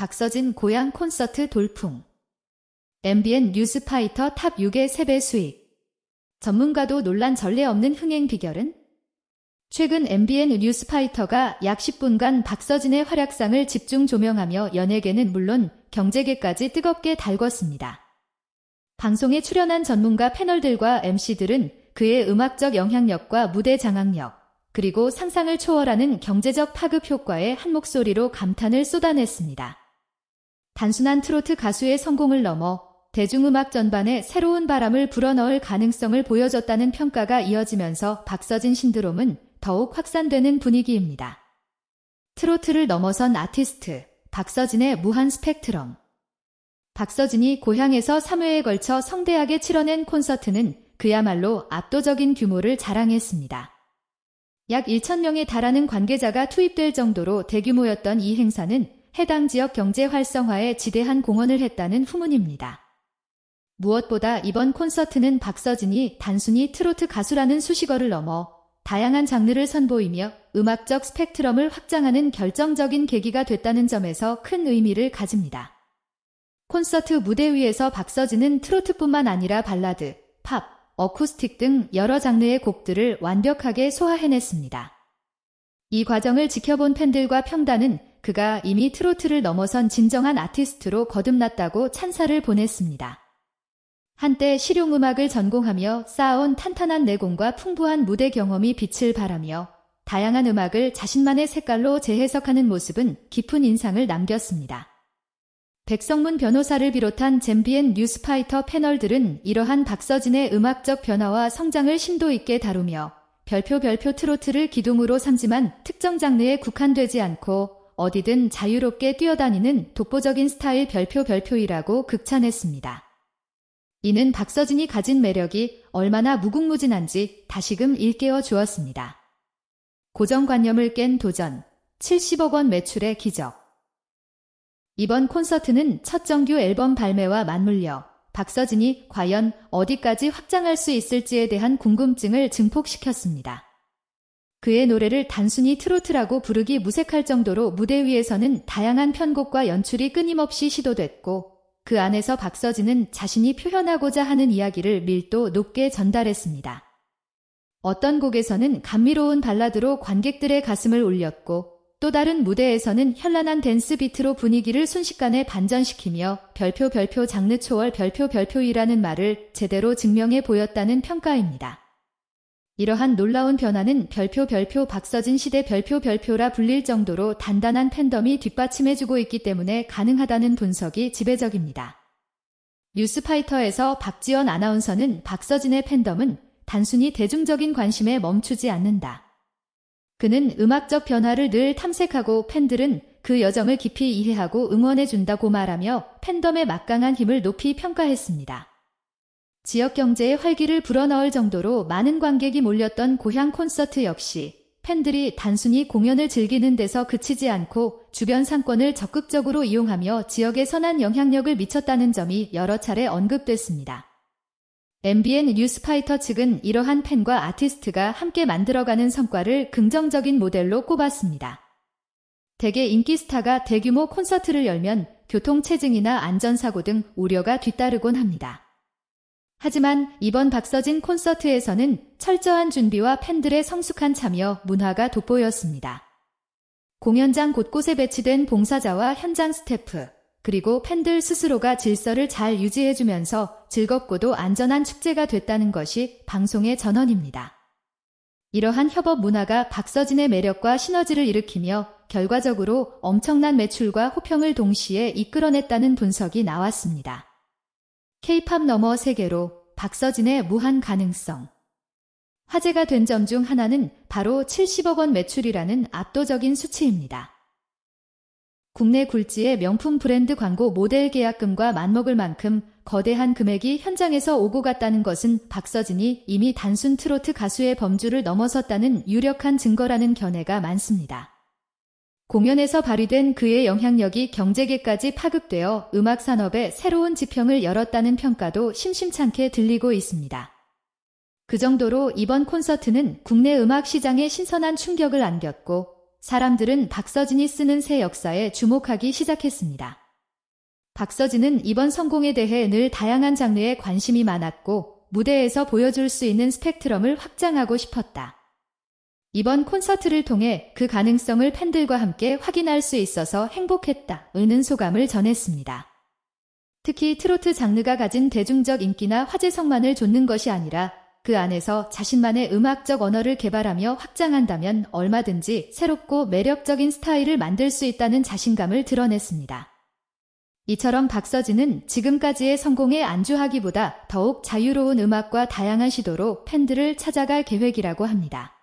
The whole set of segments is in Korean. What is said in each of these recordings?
박서진 고향 콘서트 돌풍. MBN 뉴스파이터 탑 6의 3배 수익. 전문가도 논란 전례 없는 흥행 비결은? 최근 MBN 뉴스파이터가 약 10분간 박서진의 활약상을 집중 조명하며 연예계는 물론 경제계까지 뜨겁게 달궜습니다. 방송에 출연한 전문가 패널들과 MC들은 그의 음악적 영향력과 무대 장악력, 그리고 상상을 초월하는 경제적 파급 효과에 한 목소리로 감탄을 쏟아냈습니다. 단순한 트로트 가수의 성공을 넘어 대중음악 전반에 새로운 바람을 불어넣을 가능성을 보여줬다는 평가가 이어지면서 박서진 신드롬은 더욱 확산되는 분위기입니다. 트로트를 넘어선 아티스트, 박서진의 무한 스펙트럼. 박서진이 고향에서 3회에 걸쳐 성대하게 치러낸 콘서트는 그야말로 압도적인 규모를 자랑했습니다. 약 1천명에 달하는 관계자가 투입될 정도로 대규모였던 이 행사는 해당 지역 경제 활성화에 지대한 공헌을 했다는 후문입니다. 무엇보다 이번 콘서트는 박서진이 단순히 트로트 가수라는 수식어를 넘어 다양한 장르를 선보이며 음악적 스펙트럼을 확장하는 결정적인 계기가 됐다는 점에서 큰 의미를 가집니다. 콘서트 무대 위에서 박서진은 트로트뿐만 아니라 발라드, 팝, 어쿠스틱 등 여러 장르의 곡들을 완벽하게 소화해냈습니다. 이 과정을 지켜본 팬들과 평단은 그가 이미 트로트를 넘어선 진정한 아티스트로 거듭났다고 찬사를 보냈습니다. 한때 실용음악을 전공하며 쌓아온 탄탄한 내공과 풍부한 무대 경험이 빛을 발하며 다양한 음악을 자신만의 색깔로 재해석하는 모습은 깊은 인상을 남겼습니다. 백성문 변호사를 비롯한 잼비엔 뉴스파이터 패널들은 이러한 박서진의 음악적 변화와 성장을 심도 있게 다루며 별표 별표 트로트를 기둥으로 삼지만 특정 장르에 국한되지 않고 어디든 자유롭게 뛰어다니는 독보적인 스타일 별표 별표이라고 극찬했습니다. 이는 박서진이 가진 매력이 얼마나 무궁무진한지 다시금 일깨워 주었습니다. 고정관념을 깬 도전, 70억 원 매출의 기적. 이번 콘서트는 첫 정규 앨범 발매와 맞물려 박서진이 과연 어디까지 확장할 수 있을지에 대한 궁금증을 증폭시켰습니다. 그의 노래를 단순히 트로트라고 부르기 무색할 정도로 무대 위에서는 다양한 편곡과 연출이 끊임없이 시도됐고 그 안에서 박서진은 자신이 표현하고자 하는 이야기를 밀도 높게 전달했습니다. 어떤 곡에서는 감미로운 발라드로 관객들의 가슴을 울렸고 또 다른 무대에서는 현란한 댄스 비트로 분위기를 순식간에 반전시키며 별표 별표 장르 초월 별표 별표이라는 말을 제대로 증명해 보였다는 평가입니다. 이러한 놀라운 변화는 별표 별표 박서진 시대 별표 별표라 불릴 정도로 단단한 팬덤이 뒷받침해주고 있기 때문에 가능하다는 분석이 지배적입니다. 뉴스파이터에서 박지연 아나운서는 박서진의 팬덤은 단순히 대중적인 관심에 멈추지 않는다. 그는 음악적 변화를 늘 탐색하고 팬들은 그 여정을 깊이 이해하고 응원해준다고 말하며 팬덤의 막강한 힘을 높이 평가했습니다. 지역 경제에 활기를 불어넣을 정도로 많은 관객이 몰렸던 고향 콘서트 역시 팬들이 단순히 공연을 즐기는 데서 그치지 않고 주변 상권을 적극적으로 이용하며 지역에 선한 영향력을 미쳤다는 점이 여러 차례 언급됐습니다. MBN 뉴스파이터 측은 이러한 팬과 아티스트가 함께 만들어가는 성과를 긍정적인 모델로 꼽았습니다. 대개 인기 스타가 대규모 콘서트를 열면 교통체증이나 안전사고 등 우려가 뒤따르곤 합니다. 하지만 이번 박서진 콘서트에서는 철저한 준비와 팬들의 성숙한 참여, 문화가 돋보였습니다. 공연장 곳곳에 배치된 봉사자와 현장 스태프, 그리고 팬들 스스로가 질서를 잘 유지해주면서 즐겁고도 안전한 축제가 됐다는 것이 방송의 전원입니다. 이러한 협업 문화가 박서진의 매력과 시너지를 일으키며 결과적으로 엄청난 매출과 호평을 동시에 이끌어냈다는 분석이 나왔습니다. 케이팝 너머 세계로 박서진의 무한 가능성. 화제가 된 점 중 하나는 바로 70억 원 매출이라는 압도적인 수치입니다. 국내 굴지의 명품 브랜드 광고 모델 계약금과 맞먹을 만큼 거대한 금액이 현장에서 오고 갔다는 것은 박서진이 이미 단순 트로트 가수의 범주를 넘어섰다는 유력한 증거라는 견해가 많습니다. 공연에서 발휘된 그의 영향력이 경제계까지 파급되어 음악 산업에 새로운 지평을 열었다는 평가도 심심찮게 들리고 있습니다. 그 정도로 이번 콘서트는 국내 음악 시장에 신선한 충격을 안겼고 사람들은 박서진이 쓰는 새 역사에 주목하기 시작했습니다. 박서진은 이번 성공에 대해 늘 다양한 장르에 관심이 많았고 무대에서 보여줄 수 있는 스펙트럼을 확장하고 싶었다. 이번 콘서트를 통해 그 가능성을 팬들과 함께 확인할 수 있어서 행복했다. 의는 소감을 전했습니다. 특히 트로트 장르가 가진 대중적 인기나 화제성만을 좇는 것이 아니라 그 안에서 자신만의 음악적 언어를 개발하며 확장한다면 얼마든지 새롭고 매력적인 스타일을 만들 수 있다는 자신감을 드러냈습니다. 이처럼 박서진은 지금까지의 성공에 안주하기보다 더욱 자유로운 음악과 다양한 시도로 팬들을 찾아갈 계획이라고 합니다.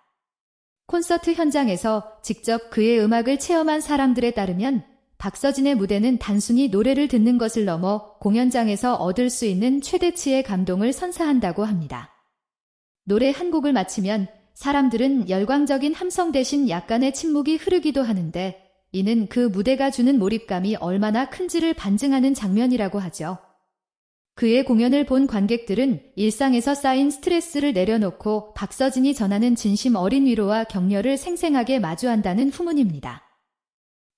콘서트 현장에서 직접 그의 음악을 체험한 사람들에 따르면 박서진의 무대는 단순히 노래를 듣는 것을 넘어 공연장에서 얻을 수 있는 최대치의 감동을 선사한다고 합니다. 노래 한 곡을 마치면 사람들은 열광적인 함성 대신 약간의 침묵이 흐르기도 하는데 이는 그 무대가 주는 몰입감이 얼마나 큰지를 반증하는 장면이라고 하죠. 그의 공연을 본 관객들은 일상에서 쌓인 스트레스를 내려놓고 박서진이 전하는 진심 어린 위로와 격려를 생생하게 마주한다는 후문입니다.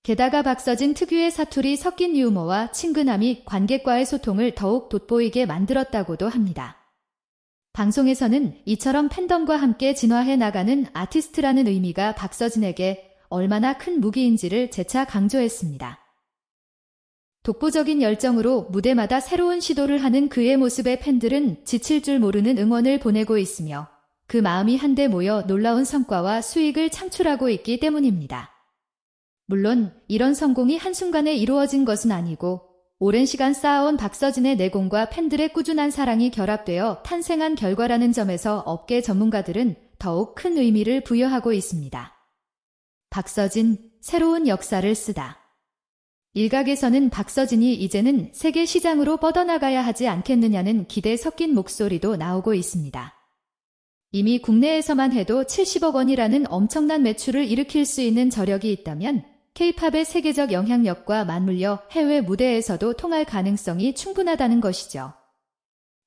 게다가 박서진 특유의 사투리 섞인 유머와 친근함이 관객과의 소통을 더욱 돋보이게 만들었다고도 합니다. 방송에서는 이처럼 팬덤과 함께 진화해 나가는 아티스트라는 의미가 박서진에게 얼마나 큰 무기인지를 재차 강조했습니다. 독보적인 열정으로 무대마다 새로운 시도를 하는 그의 모습에 팬들은 지칠 줄 모르는 응원을 보내고 있으며 그 마음이 한데 모여 놀라운 성과와 수익을 창출하고 있기 때문입니다. 물론 이런 성공이 한순간에 이루어진 것은 아니고 오랜 시간 쌓아온 박서진의 내공과 팬들의 꾸준한 사랑이 결합되어 탄생한 결과라는 점에서 업계 전문가들은 더욱 큰 의미를 부여하고 있습니다. 박서진, 새로운 역사를 쓰다. 일각에서는 박서진이 이제는 세계 시장으로 뻗어나가야 하지 않겠느냐는 기대 섞인 목소리도 나오고 있습니다. 이미 국내에서만 해도 70억 원이라는 엄청난 매출을 일으킬 수 있는 저력이 있다면 케이팝의 세계적 영향력과 맞물려 해외 무대에서도 통할 가능성이 충분하다는 것이죠.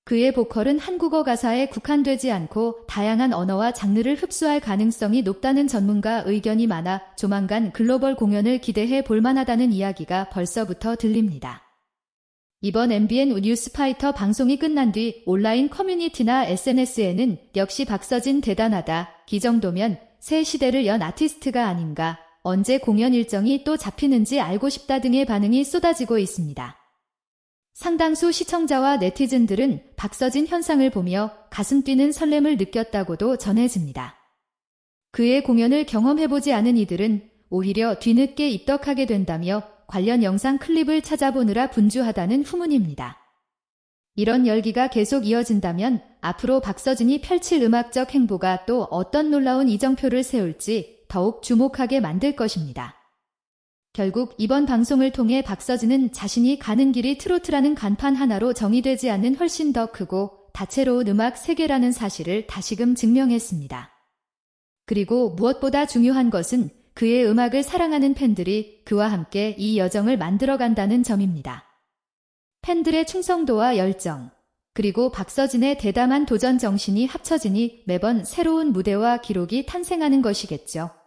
그의 보컬은 한국어 가사에 국한되지 않고 다양한 언어와 장르를 흡수할 가능성이 높다는 전문가 의견이 많아 조만간 글로벌 공연을 기대해 볼만하다는 이야기가 벌써부터 들립니다. 이번 MBN 뉴스파이터 방송이 끝난 뒤 온라인 커뮤니티나 SNS에는 역시 박서진 대단하다. 이 정도면 새 시대를 연 아티스트가 아닌가. 언제 공연 일정이 또 잡히는지 알고 싶다 등의 반응이 쏟아지고 있습니다. 상당수 시청자와 네티즌들은 박서진 현상을 보며 가슴 뛰는 설렘을 느꼈다고도 전해집니다. 그의 공연을 경험해보지 않은 이들은 오히려 뒤늦게 입덕하게 된다며 관련 영상 클립을 찾아보느라 분주하다는 후문입니다. 이런 열기가 계속 이어진다면 앞으로 박서진이 펼칠 음악적 행보가 또 어떤 놀라운 이정표를 세울지 더욱 주목하게 만들 것입니다. 결국 이번 방송을 통해 박서진은 자신이 가는 길이 트로트라는 간판 하나로 정의되지 않는 훨씬 더 크고 다채로운 음악 세계라는 사실을 다시금 증명했습니다. 그리고 무엇보다 중요한 것은 그의 음악을 사랑하는 팬들이 그와 함께 이 여정을 만들어간다는 점입니다. 팬들의 충성도와 열정, 그리고 박서진의 대담한 도전 정신이 합쳐지니 매번 새로운 무대와 기록이 탄생하는 것이겠죠.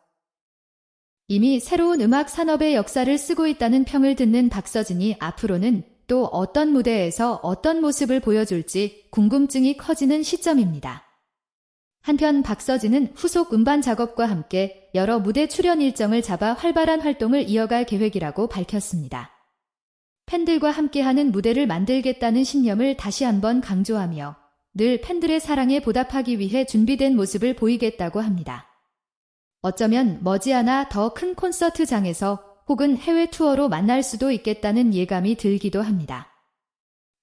이미 새로운 음악 산업의 역사를 쓰고 있다는 평을 듣는 박서진이 앞으로는 또 어떤 무대에서 어떤 모습을 보여줄지 궁금증이 커지는 시점입니다. 한편 박서진은 후속 음반 작업과 함께 여러 무대 출연 일정을 잡아 활발한 활동을 이어갈 계획이라고 밝혔습니다. 팬들과 함께하는 무대를 만들겠다는 신념을 다시 한번 강조하며 늘 팬들의 사랑에 보답하기 위해 준비된 모습을 보이겠다고 합니다. 어쩌면 머지않아 더 큰 콘서트장에서 혹은 해외 투어로 만날 수도 있겠다는 예감이 들기도 합니다.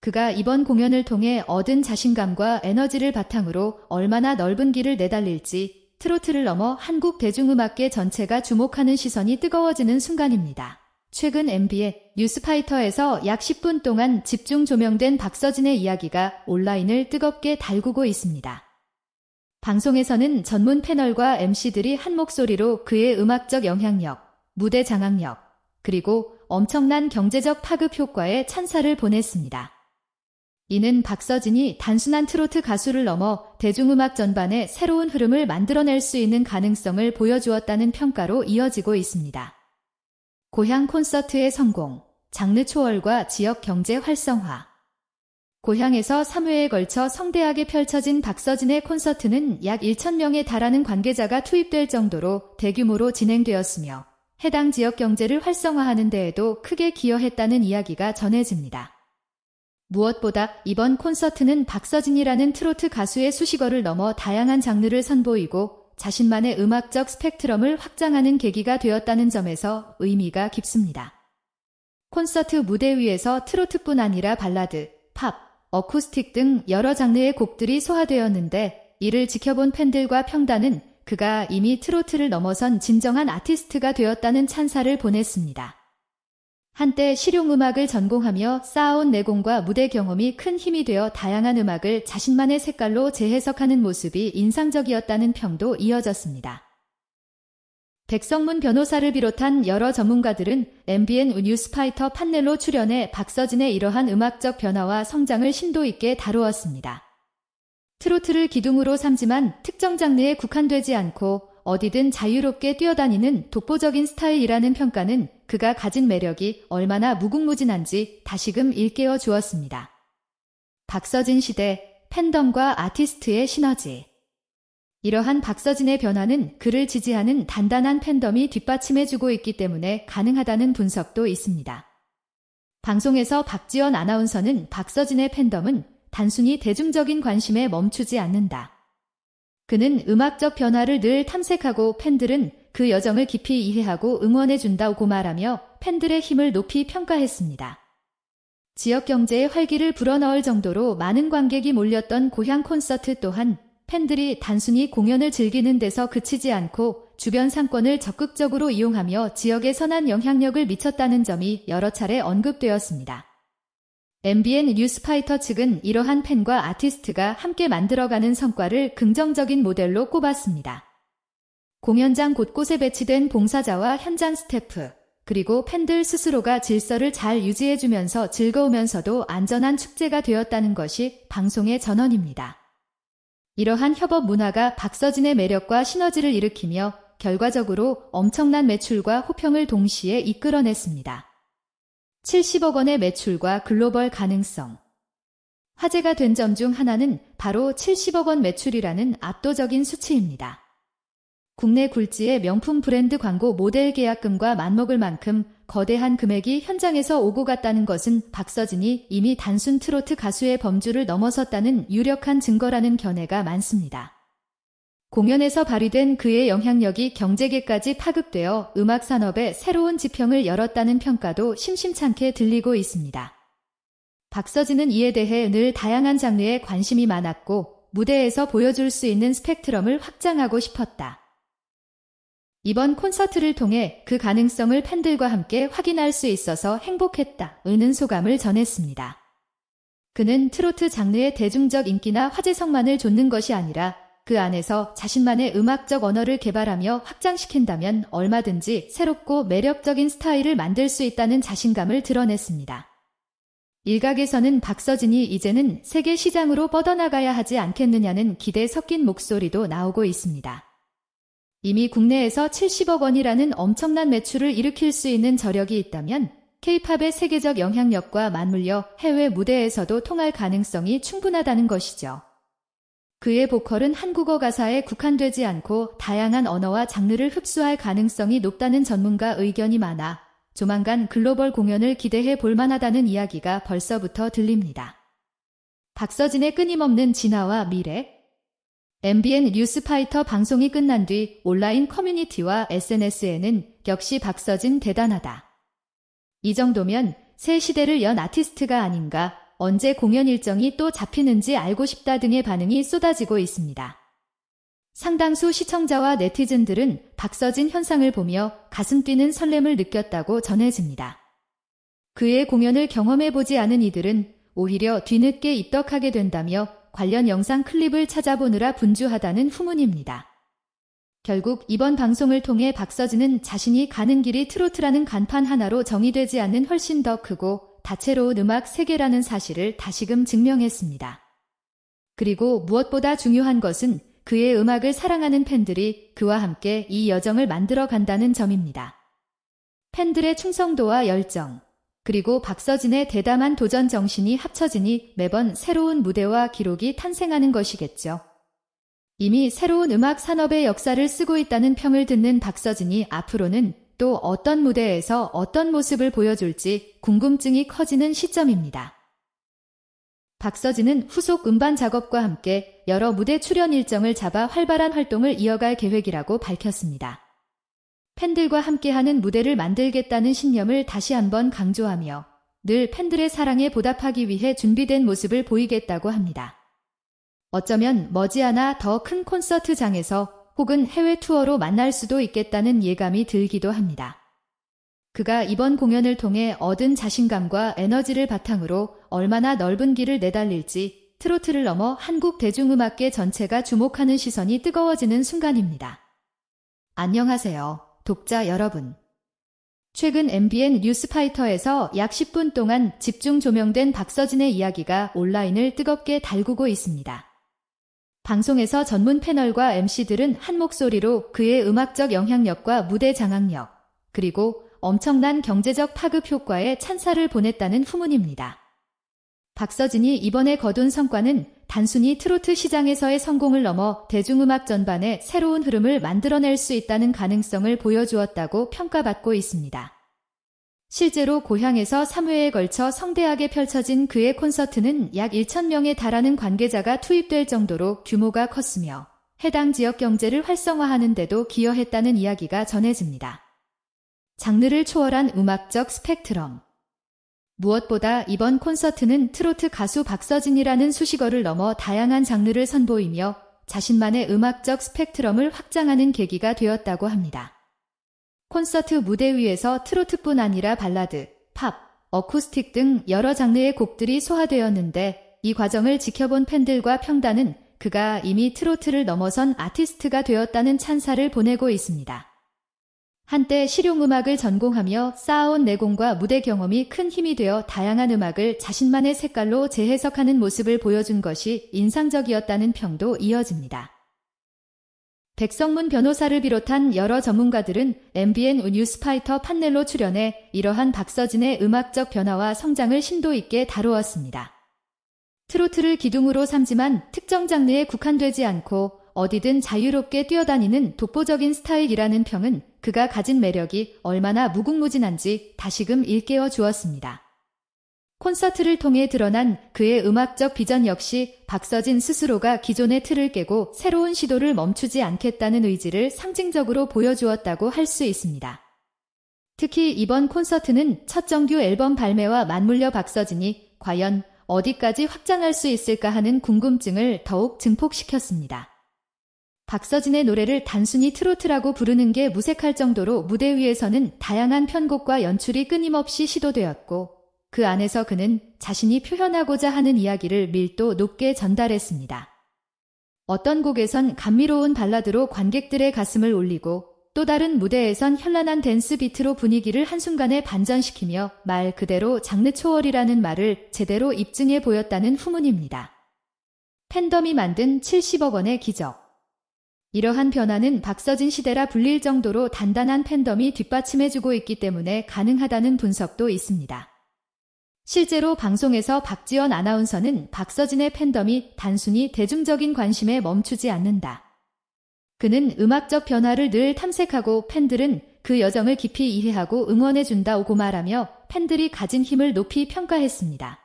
그가 이번 공연을 통해 얻은 자신감과 에너지를 바탕으로 얼마나 넓은 길을 내달릴지 트로트를 넘어 한국 대중음악계 전체가 주목하는 시선이 뜨거워지는 순간입니다. 최근 MB의 뉴스파이터에서 약 10분 동안 집중 조명된 박서진의 이야기가 온라인을 뜨겁게 달구고 있습니다. 방송에서는 전문 패널과 MC들이 한 목소리로 그의 음악적 영향력, 무대 장악력, 그리고 엄청난 경제적 파급 효과에 찬사를 보냈습니다. 이는 박서진이 단순한 트로트 가수를 넘어 대중음악 전반에 새로운 흐름을 만들어낼 수 있는 가능성을 보여주었다는 평가로 이어지고 있습니다. 고향 콘서트의 성공, 장르 초월과 지역 경제 활성화. 고향에서 3회에 걸쳐 성대하게 펼쳐진 박서진의 콘서트는 약 1,000명에 달하는 관계자가 투입될 정도로 대규모로 진행되었으며 해당 지역 경제를 활성화하는 데에도 크게 기여했다는 이야기가 전해집니다. 무엇보다 이번 콘서트는 박서진이라는 트로트 가수의 수식어를 넘어 다양한 장르를 선보이고 자신만의 음악적 스펙트럼을 확장하는 계기가 되었다는 점에서 의미가 깊습니다. 콘서트 무대 위에서 트로트뿐 아니라 발라드, 팝, 어쿠스틱 등 여러 장르의 곡들이 소화되었는데 이를 지켜본 팬들과 평단은 그가 이미 트로트를 넘어선 진정한 아티스트가 되었다는 찬사를 보냈습니다. 한때 실용음악을 전공하며 쌓아온 내공과 무대 경험이 큰 힘이 되어 다양한 음악을 자신만의 색깔로 재해석하는 모습이 인상적이었다는 평도 이어졌습니다. 백성문 변호사를 비롯한 여러 전문가들은 MBN 뉴스파이터 판넬로 출연해 박서진의 이러한 음악적 변화와 성장을 심도 있게 다루었습니다. 트로트를 기둥으로 삼지만 특정 장르에 국한되지 않고 어디든 자유롭게 뛰어다니는 독보적인 스타일이라는 평가는 그가 가진 매력이 얼마나 무궁무진한지 다시금 일깨워 주었습니다. 박서진 시대 팬덤과 아티스트의 시너지 이러한 박서진의 변화는 그를 지지하는 단단한 팬덤이 뒷받침해주고 있기 때문에 가능하다는 분석도 있습니다. 방송에서 박지원 아나운서는 박서진의 팬덤은 단순히 대중적인 관심에 멈추지 않는다. 그는 음악적 변화를 늘 탐색하고 팬들은 그 여정을 깊이 이해하고 응원해준다고 말하며 팬들의 힘을 높이 평가했습니다. 지역 경제의 활기를 불어넣을 정도로 많은 관객이 몰렸던 고향 콘서트 또한 팬들이 단순히 공연을 즐기는 데서 그치지 않고 주변 상권을 적극적으로 이용하며 지역에 선한 영향력을 미쳤다는 점이 여러 차례 언급되었습니다. MBN 뉴스파이터 측은 이러한 팬과 아티스트가 함께 만들어가는 성과를 긍정적인 모델로 꼽았습니다. 공연장 곳곳에 배치된 봉사자와 현장 스태프, 그리고 팬들 스스로가 질서를 잘 유지해주면서 즐거우면서도 안전한 축제가 되었다는 것이 방송의 전원입니다. 이러한 협업 문화가 박서진의 매력과 시너지를 일으키며 결과적으로 엄청난 매출과 호평을 동시에 이끌어냈습니다. 70억 원의 매출과 글로벌 가능성. 화제가 된 점 중 하나는 바로 70억 원 매출이라는 압도적인 수치입니다. 국내 굴지의 명품 브랜드 광고 모델 계약금과 맞먹을 만큼 거대한 금액이 현장에서 오고 갔다는 것은 박서진이 이미 단순 트로트 가수의 범주를 넘어섰다는 유력한 증거라는 견해가 많습니다. 공연에서 발휘된 그의 영향력이 경제계까지 파급되어 음악 산업에 새로운 지평을 열었다는 평가도 심심찮게 들리고 있습니다. 박서진은 이에 대해 늘 다양한 장르에 관심이 많았고 무대에서 보여줄 수 있는 스펙트럼을 확장하고 싶었다. 이번 콘서트를 통해 그 가능성을 팬들과 함께 확인할 수 있어서 행복했다. 의는 소감을 전했습니다. 그는 트로트 장르의 대중적 인기나 화제성만을 좇는 것이 아니라 그 안에서 자신만의 음악적 언어를 개발하며 확장시킨다면 얼마든지 새롭고 매력적인 스타일을 만들 수 있다는 자신감을 드러냈습니다. 일각에서는 박서진이 이제는 세계 시장으로 뻗어나가야 하지 않겠느냐는 기대 섞인 목소리도 나오고 있습니다. 이미 국내에서 70억 원이라는 엄청난 매출을 일으킬 수 있는 저력이 있다면 케이팝의 세계적 영향력과 맞물려 해외 무대에서도 통할 가능성이 충분하다는 것이죠. 그의 보컬은 한국어 가사에 국한되지 않고 다양한 언어와 장르를 흡수할 가능성이 높다는 전문가 의견이 많아 조만간 글로벌 공연을 기대해 볼 만하다는 이야기가 벌써부터 들립니다. 박서진의 끊임없는 진화와 미래 MBN 뉴스파이터 방송이 끝난 뒤 온라인 커뮤니티와 SNS에는 역시 박서진 대단하다. 이 정도면 새 시대를 연 아티스트가 아닌가 언제 공연 일정이 또 잡히는지 알고 싶다 등의 반응이 쏟아지고 있습니다. 상당수 시청자와 네티즌들은 박서진 현상을 보며 가슴 뛰는 설렘을 느꼈다고 전해집니다. 그의 공연을 경험해보지 않은 이들은 오히려 뒤늦게 입덕하게 된다며 관련 영상 클립을 찾아보느라 분주하다는 후문입니다. 결국 이번 방송을 통해 박서진은 자신이 가는 길이 트로트라는 간판 하나로 정의되지 않는 훨씬 더 크고 다채로운 음악 세계라는 사실을 다시금 증명했습니다. 그리고 무엇보다 중요한 것은 그의 음악을 사랑하는 팬들이 그와 함께 이 여정을 만들어 간다는 점입니다. 팬들의 충성도와 열정, 그리고 박서진의 대담한 도전 정신이 합쳐지니 매번 새로운 무대와 기록이 탄생하는 것이겠죠. 이미 새로운 음악 산업의 역사를 쓰고 있다는 평을 듣는 박서진이 앞으로는 또 어떤 무대에서 어떤 모습을 보여줄지 궁금증이 커지는 시점입니다. 박서진은 후속 음반 작업과 함께 여러 무대 출연 일정을 잡아 활발한 활동을 이어갈 계획이라고 밝혔습니다. 팬들과 함께하는 무대를 만들겠다는 신념을 다시 한번 강조하며 늘 팬들의 사랑에 보답하기 위해 준비된 모습을 보이겠다고 합니다. 어쩌면 머지않아 더 큰 콘서트장에서 혹은 해외 투어로 만날 수도 있겠다는 예감이 들기도 합니다. 그가 이번 공연을 통해 얻은 자신감과 에너지를 바탕으로 얼마나 넓은 길을 내달릴지 트로트를 넘어 한국 대중음악계 전체가 주목하는 시선이 뜨거워지는 순간입니다. 안녕하세요, 독자 여러분. 최근 MBN 뉴스파이터에서 약 10분 동안 집중 조명된 박서진의 이야기가 온라인을 뜨겁게 달구고 있습니다. 방송에서 전문 패널과 MC들은 한 목소리로 그의 음악적 영향력과 무대 장악력, 그리고 엄청난 경제적 파급 효과에 찬사를 보냈다는 후문입니다. 박서진이 이번에 거둔 성과는 단순히 트로트 시장에서의 성공을 넘어 대중음악 전반에 새로운 흐름을 만들어낼 수 있다는 가능성을 보여주었다고 평가받고 있습니다. 실제로 고향에서 3회에 걸쳐 성대하게 펼쳐진 그의 콘서트는 약 1,000명에 달하는 관계자가 투입될 정도로 규모가 컸으며 해당 지역 경제를 활성화하는 데도 기여했다는 이야기가 전해집니다. 장르를 초월한 음악적 스펙트럼. 무엇보다 이번 콘서트는 트로트 가수 박서진이라는 수식어를 넘어 다양한 장르를 선보이며 자신만의 음악적 스펙트럼을 확장하는 계기가 되었다고 합니다. 콘서트 무대 위에서 트로트뿐 아니라 발라드, 팝, 어쿠스틱 등 여러 장르의 곡들이 소화되었는데 이 과정을 지켜본 팬들과 평단은 그가 이미 트로트를 넘어선 아티스트가 되었다는 찬사를 보내고 있습니다. 한때 실용음악을 전공하며 쌓아온 내공과 무대 경험이 큰 힘이 되어 다양한 음악을 자신만의 색깔로 재해석하는 모습을 보여준 것이 인상적이었다는 평도 이어집니다. 백성문 변호사를 비롯한 여러 전문가들은 MBN 뉴스파이터 판넬로 출연해 이러한 박서진의 음악적 변화와 성장을 심도 있게 다루었습니다. 트로트를 기둥으로 삼지만 특정 장르에 국한되지 않고 어디든 자유롭게 뛰어다니는 독보적인 스타일이라는 평은 그가 가진 매력이 얼마나 무궁무진한지 다시금 일깨워 주었습니다. 콘서트를 통해 드러난 그의 음악적 비전 역시 박서진 스스로가 기존의 틀을 깨고 새로운 시도를 멈추지 않겠다는 의지를 상징적으로 보여주었다고 할 수 있습니다. 특히 이번 콘서트는 첫 정규 앨범 발매와 맞물려 박서진이 과연 어디까지 확장할 수 있을까 하는 궁금증을 더욱 증폭시켰습니다. 박서진의 노래를 단순히 트로트라고 부르는 게 무색할 정도로 무대 위에서는 다양한 편곡과 연출이 끊임없이 시도되었고 그 안에서 그는 자신이 표현하고자 하는 이야기를 밀도 높게 전달했습니다. 어떤 곡에선 감미로운 발라드로 관객들의 가슴을 울리고 또 다른 무대에선 현란한 댄스 비트로 분위기를 한순간에 반전시키며 말 그대로 장르 초월이라는 말을 제대로 입증해 보였다는 후문입니다. 팬덤이 만든 70억 원의 기적. 이러한 변화는 박서진 시대라 불릴 정도로 단단한 팬덤이 뒷받침해주고 있기 때문에 가능하다는 분석도 있습니다. 실제로 방송에서 박지원 아나운서는 박서진의 팬덤이 단순히 대중적인 관심에 멈추지 않는다. 그는 음악적 변화를 늘 탐색하고 팬들은 그 여정을 깊이 이해하고 응원해준다고 말하며 팬들이 가진 힘을 높이 평가했습니다.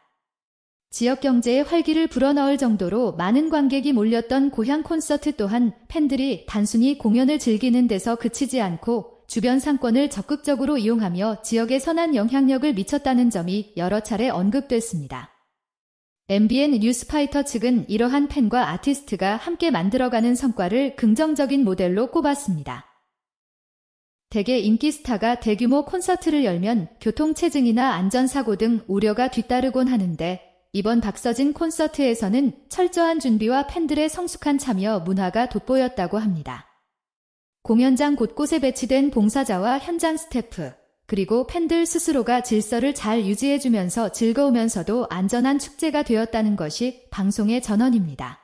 지역 경제에 활기를 불어넣을 정도로 많은 관객이 몰렸던 고향 콘서트 또한 팬들이 단순히 공연을 즐기는 데서 그치지 않고 주변 상권을 적극적으로 이용하며 지역에 선한 영향력을 미쳤다는 점이 여러 차례 언급됐습니다. MBN 뉴스파이터 측은 이러한 팬과 아티스트가 함께 만들어가는 성과를 긍정적인 모델로 꼽았습니다. 대개 인기 스타가 대규모 콘서트를 열면 교통체증이나 안전사고 등 우려가 뒤따르곤 하는데 이번 박서진 콘서트에서는 철저한 준비와 팬들의 성숙한 참여 문화가 돋보였다고 합니다. 공연장 곳곳에 배치된 봉사자와 현장 스태프, 그리고 팬들 스스로가 질서를 잘 유지해주면서 즐거우면서도 안전한 축제가 되었다는 것이 방송의 전언입니다.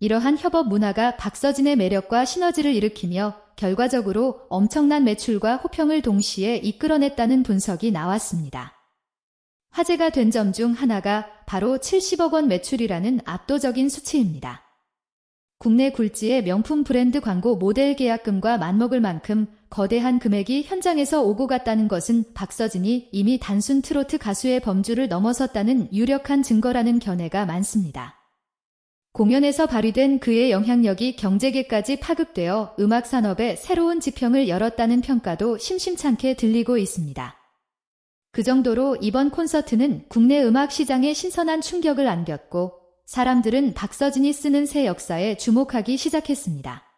이러한 협업 문화가 박서진의 매력과 시너지를 일으키며 결과적으로 엄청난 매출과 호평을 동시에 이끌어냈다는 분석이 나왔습니다. 화제가 된 점 중 하나가 바로 70억 원 매출이라는 압도적인 수치입니다. 국내 굴지의 명품 브랜드 광고 모델 계약금과 맞먹을 만큼 거대한 금액이 현장에서 오고 갔다는 것은 박서진이 이미 단순 트로트 가수의 범주를 넘어섰다는 유력한 증거라는 견해가 많습니다. 공연에서 발휘된 그의 영향력이 경제계까지 파급되어 음악 산업에 새로운 지평을 열었다는 평가도 심심찮게 들리고 있습니다. 그 정도로 이번 콘서트는 국내 음악 시장에 신선한 충격을 안겼고 사람들은 박서진이 쓰는 새 역사에 주목하기 시작했습니다.